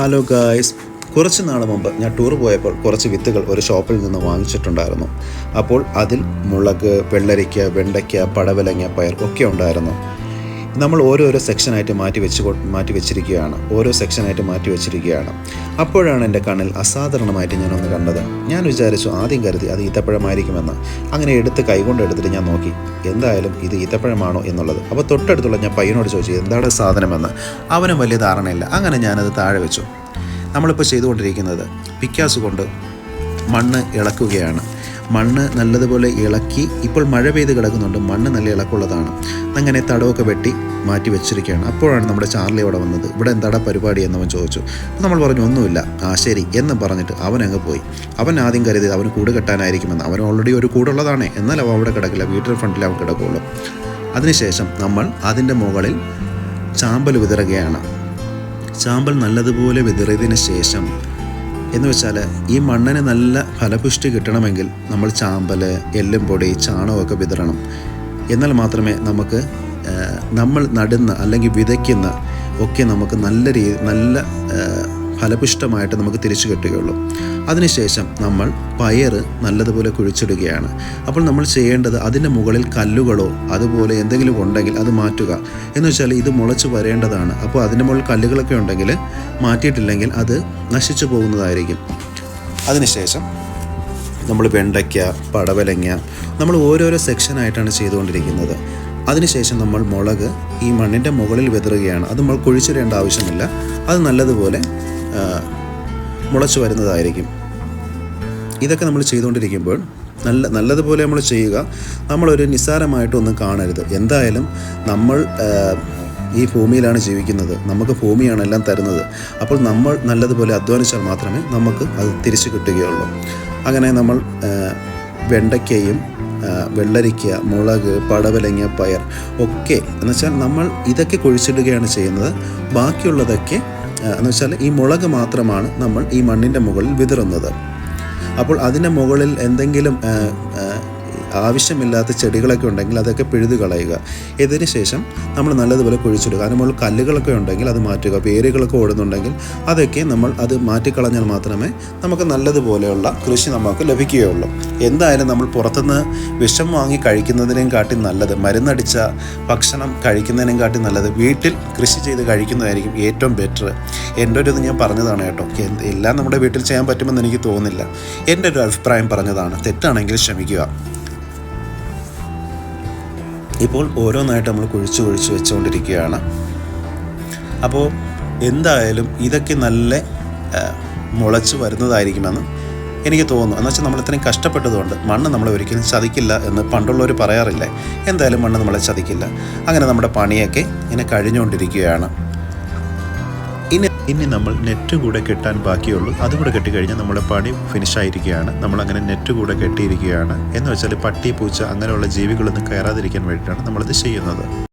Hello guys കുറച്ച് നാൾ മുമ്പ് ഞാൻ ടൂർ പോയപ്പോൾ കുറച്ച് വിത്തുകൾ ഒരു ഷോപ്പിൽ നിന്ന് വാങ്ങിച്ചിട്ടുണ്ടായിരുന്നു. അപ്പോൾ അതിൽ മുളക് വെള്ളരിക്ക വെണ്ടയ്ക്ക പടവലങ്ങ പയർ ഒക്കെ ഉണ്ടായിരുന്നു. നമ്മൾ ഓരോരോ സെക്ഷനായിട്ട് മാറ്റി വെച്ച് മാറ്റി വെച്ചിരിക്കുകയാണ്. ഓരോ സെക്ഷനായിട്ട് മാറ്റി വെച്ചിരിക്കുകയാണ്. അപ്പോഴാണ് എന്റെ കണ്ണിൽ അസാധാരണമായിട്ട് ഞാനൊന്ന് കണ്ടത്. ഞാൻ വിചാരിച്ചു ആദ്യം കരുതി അത് ഈത്തപ്പഴമായിരിക്കുമെന്ന്. അങ്ങനെ എടുത്ത് കൈകൊണ്ട് എടുത്തിട്ട് ഞാൻ നോക്കി എന്തായാലും ഇത് ഈത്തപ്പഴമാണോ എന്നുള്ളത്? അപ്പോൾ തൊട്ടടുത്തുള്ള ഞാൻ പയ്യനോട് ചോദിച്ചു എന്താണ് സാധനമെന്ന്? അവനും വലിയ ധാരണയില്ല. അങ്ങനെ ഞാനത് താഴെ വെച്ചു. നമ്മളിപ്പോൾ ചെയ്തുകൊണ്ടിരിക്കുന്നത് പിക്കാസ് കൊണ്ട് മണ്ണ് ഇളക്കുകയാണ്. മണ്ണ് നല്ലതുപോലെ ഇളക്കി ഇപ്പോൾ മഴ പെയ്ത് കിടക്കുന്നുണ്ട് മണ്ണ് നല്ല ഇളക്കുള്ളതാണ്. അങ്ങനെ തടവൊക്കെ വെട്ടി മാറ്റി വെച്ചിരിക്കുകയാണ്. അപ്പോഴാണ് നമ്മുടെ ചാർലി അവിടെ വന്നത്. ഇവിടെ എന്താടാ പരിപാടി എന്നവൻ ചോദിച്ചു. അപ്പോൾ നമ്മൾ പറഞ്ഞു ഒന്നുമില്ല ആ ശരി എന്ന് പറഞ്ഞിട്ട് അവൻ അങ്ങ് പോയി. അവൻ ആദ്യം കരുതിയത് അവന് കൂട് കെട്ടാനായിരിക്കുമെന്ന്. അവൻ ഓൾറെഡി ഒരു കൂടുള്ളതാണ്. എന്നാലും അവൻ അവിടെ കിടക്കില്ല. വീട്ടിൽ ഫ്രണ്ടിൽ അവൻ കിടക്കുള്ളൂ. അതിനുശേഷം നമ്മൾ അതിന്റെ മുകളിൽ ചാമ്പൽ വിതറുകയാണ്. ചാമ്പൽ നല്ലതുപോലെ വിതറിയതിന് ശേഷം എന്ന് വെച്ചാൽ ഈ മണ്ണിന് നല്ല ഫലപുഷ്ടി കിട്ടണമെങ്കിൽ നമ്മൾ ചാമ്പൽ എല്ലും പൊടി ചാണകമൊക്കെ വിതറണം. എന്നാൽ മാത്രമേ നമുക്ക് നമ്മൾ നടുന്ന അല്ലെങ്കിൽ വിതയ്ക്കുന്ന ഒക്കെ നമുക്ക് നല്ല രീതി നല്ല ഫലപുഷ്ടമായിട്ട് നമുക്ക് തിരിച്ചു കിട്ടുകയുള്ളൂ. അതിനുശേഷം നമ്മൾ പയർ നല്ലതുപോലെ കുഴിച്ചിടുകയാണ്. അപ്പോൾ നമ്മൾ ചെയ്യേണ്ടത് അതിന്റെ മുകളിൽ കല്ലുകളോ അതുപോലെ എന്തെങ്കിലും ഉണ്ടെങ്കിൽ അത് മാറ്റുക. എന്ന് വെച്ചാൽ ഇത് മുളച്ച് വരേണ്ടതാണ്. അപ്പോൾ അതിന്റെ മുകളിൽ കല്ലുകളൊക്കെ ഉണ്ടെങ്കിൽ മാറ്റിയിട്ടില്ലെങ്കിൽ അത് നശിച്ചു പോകുന്നതായിരിക്കും. അതിനുശേഷം നമ്മൾ വെണ്ടയ്ക്ക പടവലങ്ങ നമ്മൾ ഓരോരോ സെക്ഷനായിട്ടാണ് ചെയ്തുകൊണ്ടിരിക്കുന്നത്. അതിനുശേഷം നമ്മൾ മുളക് ഈ മണ്ണിന്റെ മുകളിൽ വിതറുകയാണ്. അത് നമ്മൾ കുഴിച്ചിടേണ്ട ആവശ്യമില്ല. അത് നല്ലതുപോലെ മുളച്ചു വരുന്നതായിരിക്കും. ഇതൊക്കെ നമ്മൾ ചെയ്തുകൊണ്ടിരിക്കുമ്പോൾ നല്ല നല്ലതുപോലെ നമ്മൾ ചെയ്യുക. നമ്മളൊരു നിസ്സാരമായിട്ടൊന്നും കാണരുത്. എന്തായാലും നമ്മൾ ഈ ഭൂമിയിലാണ് ജീവിക്കുന്നത്. നമുക്ക് ഭൂമിയാണ് എല്ലാം തരുന്നത്. അപ്പോൾ നമ്മൾ നല്ലതുപോലെ അധ്വാനിച്ചാൽ മാത്രമേ നമുക്ക് അത് തിരിച്ചു കിട്ടുകയുള്ളൂ. അങ്ങനെ നമ്മൾ വെണ്ടയ്ക്കയും വെള്ളരിക്ക മുളക് പടവലങ്ങ പയർ ഒക്കെ എന്നുവെച്ചാൽ നമ്മൾ ഇതൊക്കെ കുഴിച്ചിടുകയാണ് ചെയ്യുന്നത്. ബാക്കിയുള്ളതൊക്കെ എന്ന് വെച്ചാൽ ഈ മുളക് മാത്രമാണ് നമ്മൾ ഈ മണ്ണിന്റെ മുകളിൽ വിതറുന്നത്. അപ്പോൾ അതിന്റെ മുകളിൽ എന്തെങ്കിലും ആവശ്യമില്ലാത്ത ചെടികളൊക്കെ ഉണ്ടെങ്കിൽ അതൊക്കെ പിഴുതു കളയുക. ഇതിന് ശേഷം നമ്മൾ നല്ലതുപോലെ കുഴിച്ചിടുക. അതിന് മുകളിൽ കല്ലുകളൊക്കെ ഉണ്ടെങ്കിൽ അത് മാറ്റുക. പേരുകളൊക്കെ ഓടുന്നുണ്ടെങ്കിൽ അതൊക്കെ നമ്മൾ അത് മാറ്റിക്കളഞ്ഞാൽ മാത്രമേ നമുക്ക് നല്ലതുപോലെയുള്ള കൃഷി നമുക്ക് ലഭിക്കുകയുള്ളൂ. എന്തായാലും നമ്മൾ പുറത്തുനിന്ന് വിഷം വാങ്ങി കഴിക്കുന്നതിനേയും കാട്ടി നല്ലത് മരുന്നടിച്ച ഭക്ഷണം കഴിക്കുന്നതിനേയും കാട്ടി നല്ലത് വീട്ടിൽ കൃഷി ചെയ്ത് കഴിക്കുന്നതായിരിക്കും ഏറ്റവും ബെറ്റർ എന്റെ ഒരു ഇത് ഞാൻ പറഞ്ഞതാണ് കേട്ടോ. എല്ലാം നമ്മുടെ വീട്ടിൽ ചെയ്യാൻ പറ്റുമെന്ന് എനിക്ക് തോന്നുന്നില്ല. എന്റെ ഒരു അഭിപ്രായം പറഞ്ഞതാണ്. തെറ്റാണെങ്കിൽ ക്ഷമിക്കുക. ഇപ്പോൾ ഓരോന്നായിട്ട് നമ്മൾ കുഴിച്ച് കുഴിച്ച് വെച്ചുകൊണ്ടിരിക്കുകയാണ്. അപ്പോൾ എന്തായാലും ഇതൊക്കെ നല്ല മുളച്ച് വരുന്നതായിരിക്കുമെന്ന് എനിക്ക് തോന്നുന്നു. എന്ന് വെച്ചാൽ നമ്മൾ ഇത്രയും കഷ്ടപ്പെട്ടതുകൊണ്ട് മണ്ണ് നമ്മളെ ഒരിക്കലും ചതിക്കില്ല എന്ന് പണ്ടുള്ളവർ പറയാറില്ലേ? എന്തായാലും മണ്ണ് നമ്മളെ ചതിക്കില്ല. അങ്ങനെ നമ്മുടെ പണിയൊക്കെ ഇങ്ങനെ കഴിഞ്ഞുകൊണ്ടിരിക്കുകയാണ്. ഇനി നമ്മൾ നെറ്റ് കൂടെ കെട്ടാൻ ബാക്കിയുള്ളൂ. അതും കൂടെ കെട്ടിക്കഴിഞ്ഞാൽ നമ്മുടെ പണി ഫിനിഷ് ആയിരിക്കുകയാണ്. നമ്മൾ അങ്ങനെ നെറ്റ് കൂടെ കെട്ടിയിരിക്കുകയാണ്. എന്ന് വെച്ചാൽ പട്ടി പൂച്ച അങ്ങനെയുള്ള ജീവികളൊന്നും കയറാതിരിക്കാൻ വേണ്ടിയിട്ടാണ് നമ്മളിത് ചെയ്യുന്നത്.